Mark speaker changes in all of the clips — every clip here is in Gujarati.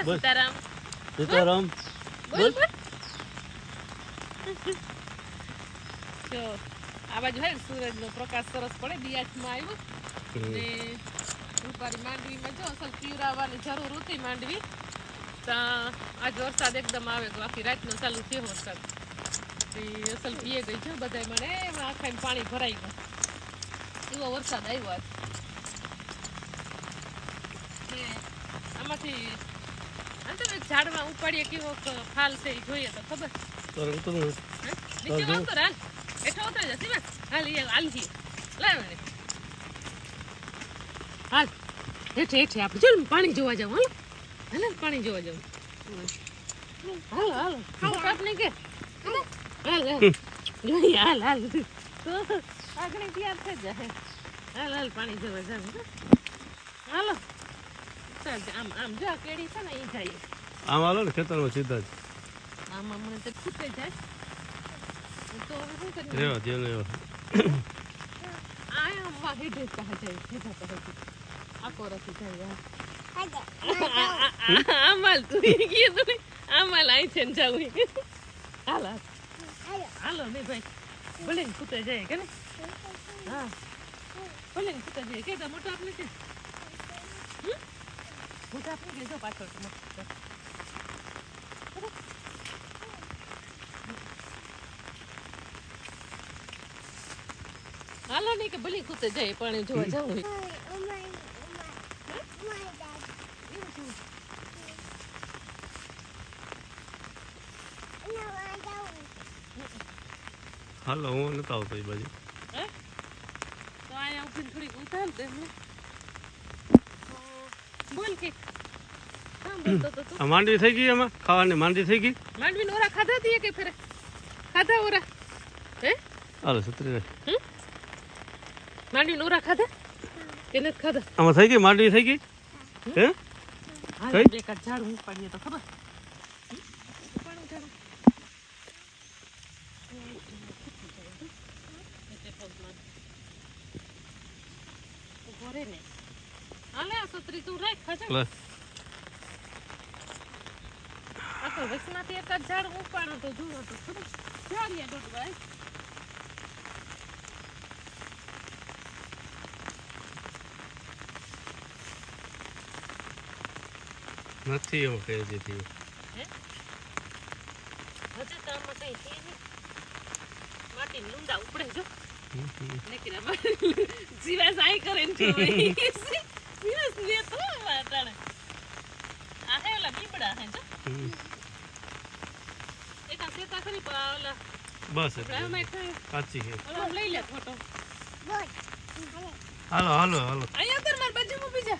Speaker 1: કહેતા
Speaker 2: સીતારામ
Speaker 1: સીતારામ બોલ જો આ બાજુ હે સૂરજનો પ્રકાશ સરસ પડે દિયાજમાં આવ્યો. ને રૂપારી માંડવીમાં જો અસલ પીવરાવવાની જરૂર હતી માંડવી. તો આજ વરસાદ એકદમ આવે તો આખી રાતનો ચાલુ થયો વરસાદ. અસલ પીએ ગઈ છે બધાય મને આખા પાણી ભરાઈ ગયું. એવો વરસાદ આવ્યો આજ. આમાંથી ઝાડમાં ઉપાડીએ કેવો ફાલ છે એ જોઈએ તો ખબર? નીચે. આવતો હાલ હેઠો ઉતરી જશે બસ હાલ એ હાલ હી લાવ હાલ. હેઠે હેઠે આપણે. પાણી જોવા જાવ હાલ. હાલ પાણી જોવા જાવ હાલો હાલો. કે. હાલ હાલ. જોઈએ હાલ હાલ. તો આગળ તૈયાર થઈ જાય હાલ હાલ પાણી જોવા જાવ હાલો. આમ આમ જો કેડી છે ને એ જાય.
Speaker 2: આમ હાલો ને ખેતરમાં સીધા જ.
Speaker 1: આમાં મને તો ખૂટે જાય. તો હવે શું કરીએ?
Speaker 2: રેવા દે લેવા
Speaker 1: કહે જાય કહે તું કીધું આમાલ આઈ છે ને જાવું. હાલ હાલ. હાલો ને ભાઈ. ભલે ખૂટે જાય કે ને હા. ભલે ખૂટે જાય. કે તો મોટો આપણે છે? મોટો આપણે કે જો પાછળ હાલો નહીં કે ભલે ખૂટે જાય પાણી જોવા જવું હોય.
Speaker 2: હાલો હું નતા આવતો એ બાજુ.
Speaker 1: હે? તો અહીંયા ઊભીને થોડીક ઉતાર દે મને. તો બોલ કે હા બોલતો તો તું
Speaker 2: આ માંડવી થઈ ગઈ એમાં ખાવાની માંડવી થઈ ગઈ?
Speaker 1: માંડવી ઓરા ખાધા હતી કે ફેરે? ખાધા ઓરા? હે?
Speaker 2: હાલો સત્રી રે
Speaker 1: માંડવી ઓરા ખાધા? કે નથી ખાધા?
Speaker 2: આમાં થઈ ગઈ? માંડવી થઈ ગઈ? હે?
Speaker 1: હા
Speaker 2: કઈ?
Speaker 1: બે કાંઠ ઝાડ ઉપાડીએ તો ખબર હમ? ઉપાડું ઝાડ. એટલે પગમાં. ઊભો રહે ને. હાલે આ છત્રી તું રાખ ખાજા.
Speaker 2: લે
Speaker 1: આ એક જ ઝાડ ઉપાડો તો જુઓ તો ખબર ઝાડિયા ડોડવાય.
Speaker 2: નથી એવું કહે છે થયું
Speaker 1: હે? હજુ તો આમાં કઈ નહીં. માટી લૂંદા ઉપડે જો જીવા સાઈ કરે ને જોવે. જીવાસ ને તો વાટાણે. આ હે ઓલા બીબડા હે જો. એક આ શેતા ખરી પણ આ ઓલા
Speaker 2: બસ
Speaker 1: આપણે
Speaker 2: એટલે.
Speaker 1: આમાં એક થાય.
Speaker 2: કાચી છે.
Speaker 1: લઈ લે ફોટો.
Speaker 2: હાલો હાલો હાલો.
Speaker 1: અહીંયા ઉતર માર બાજુમાં બીજા.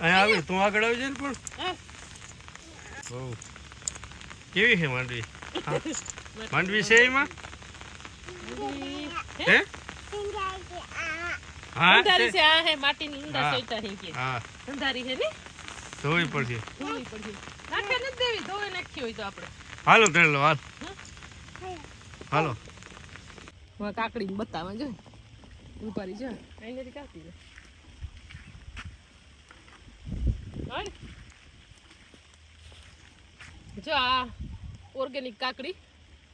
Speaker 2: અહીંયા આવી? તું આગળ આવી જાય ને પણ. બહુ. કેવી છે માંડવી? માંડવી છે એમાં?
Speaker 1: હે?
Speaker 2: હે?
Speaker 1: અંધારી
Speaker 2: છે
Speaker 1: છે. આ હે માટી ની
Speaker 2: અંદર
Speaker 1: સોઈતા હે કે. અંધારી હે ને?
Speaker 2: ધોવી પડશે. હાલો તેડલો હાલ. હાલો.
Speaker 1: હું કાકડી બતાવા જો ઉપારી જો અહીંથી કાપી દે. જો આ ઓર્ગેનિક કાકડી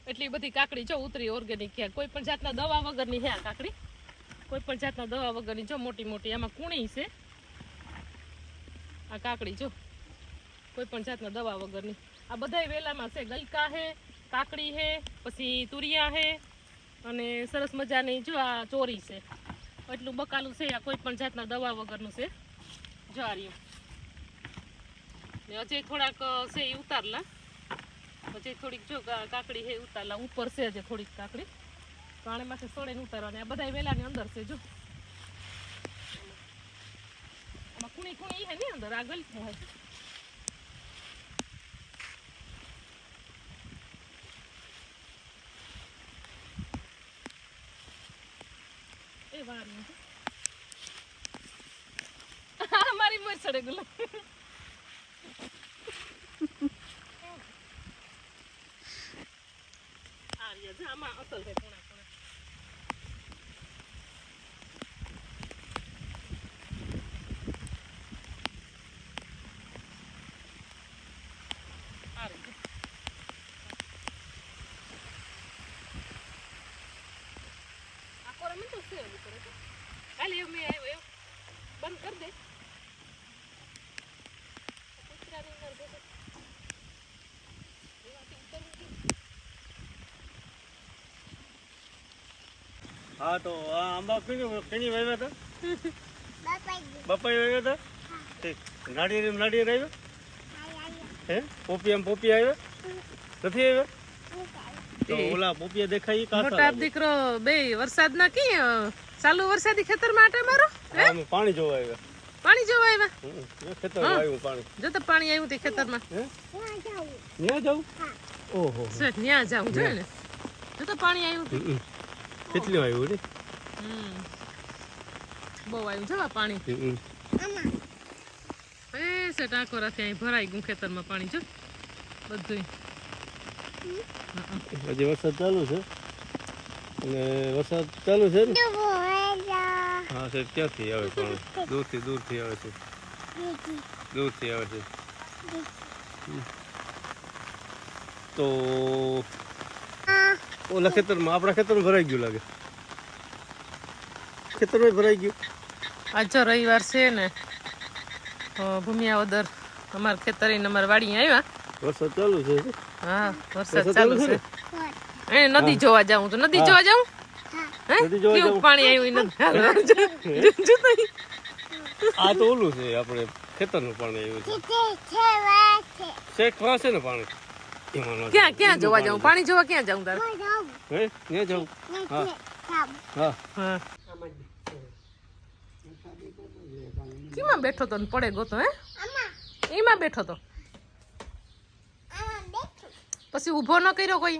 Speaker 1: એટલી બધી કાકડી જો ઉતરી ઓર્ગેનિક છે. કોઈ પણ જાતના દવા વગરની હે કાકડી. કોઈ પણ જાતના દવા વગરની જો મોટી મોટી એમાં કુણી છે. આ કાકડી જો. કોઈ પણ જાતના દવા વગરની. આ બધાય વેલામાં છે. ગલકા છે કાકડી છે પછી તુરિયા છે અને સરસ મજાની જો આ ચોરી છે. એટલું બકાલું છે આ કોઈ પણ જાતના દવા વગરનું છે. જો ને હજી થોડાક છે એ ઉતારલા. હજી થોડીક જો કાકડી છે ઉતારલા. ઉપર છે હજી થોડીક કાકડી. પાણીમાંથી સોળીને ઉતારવાની. આ બધા વેલાની અંદર છે જો. कुणी कुणी है नहीं अंदर आगल है ए बार हमारी मर सड़े गुल. आ रही है जामा असल है कोना છે ઓલું કરે છે. હાલ એવું મેં આવ્યો એવું. બંધ કર દે. કૂતરાની અંદર કેમ?
Speaker 2: હા તો આ આંબા કઈ કઈ વાવ્યા હતા? બપાઈ વાવ્યા હતા? ઠીક નાળિયેર નાળિયેર આવ્યા? હે પોપી એમ પોપી આવ્યા? નથી આવ્યા. તો ઓલા પોપિયા દેખાય કાસા
Speaker 1: મોટા દીકરો બે વરસાદના કી ચાલુ વરસાદી ખેતર માટે મારો?
Speaker 2: હા, પાણી જોવા આવ્યા.
Speaker 1: પાણી જોવા આવ્યા?
Speaker 2: ખેતર આવ્યું પાણી.
Speaker 1: જો તો પાણી આવ્યું તે ખેતરમાં.
Speaker 2: હે? ત્યાં જાઉં? ઓહો.
Speaker 1: છે ત્યાં જાઉં જોઈએ ને? જો તો પાણી આવ્યું
Speaker 2: કેટલું આવ્યું ને
Speaker 1: બહુ આવ્યું જો પાણી. એ છે ટાંકો રાખે અહીં ભરાઈ ગયું ખેતરમાં પાણી જો. બધું
Speaker 2: હજી વરસાદ ચાલુ છે? અને વરસાદ ચાલુ છે ને? હા સાહેબ ક્યાંથી આવે પાણી? દૂરથી દૂરથી આવે છે. દૂરથી. આવે છે. તો ઓલા ખેતરમાં આપણા ખેતરમાં ભરાઈ ગયું લાગે. ખેતરમાં ભરાઈ ગયું.
Speaker 1: આજે રવિવાર છે ને ભૂમિયા ભૂમિયાવદર અમારા ખેતર અમારા વાડી આવ્યા.
Speaker 2: વરસાદ ચાલુ છે.
Speaker 1: હા વરસાદ ચાલુ છે. એ નદી જોવા જાઉં તો નદી જોવા જાઉં? હે?
Speaker 2: નદી
Speaker 1: કેવું પાણી આવ્યું.
Speaker 2: આ તો ઓલું છે આપણે ખેતરનું પાણી આવ્યું છે. શેખ પાસે ને પાણી?
Speaker 1: ક્યાં ક્યાં જોવા જાઉં? પાણી જોવા ક્યાં જાઉં તારે?
Speaker 2: હે ને જાઉં? હા.
Speaker 1: હા. કેમાં બેઠો તો પડે ગોતો હે? એમાં બેઠો તો. પછી ઊભો ન કર્યો કોઈ?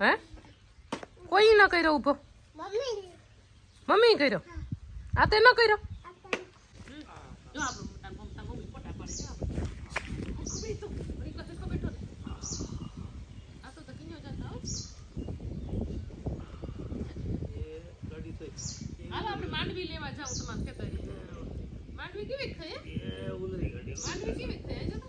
Speaker 1: હે? કોઈ ન કર્યો ઊભો? મમ્મી. કર્યો? આ તે ન કર્યો? જો આપણો મોટા મમતા મમ્મી ફોટા પાડે જો આપણે. ઊભી તું, ઘડીક વાર ઠેકો બેઠો આ તો તો કિન્યો જાતા હો. હાલો આપણે માંડવી લેવા જાવ તમારે માંડવી કેવી થાય હે? માંડવી કેવી થઈ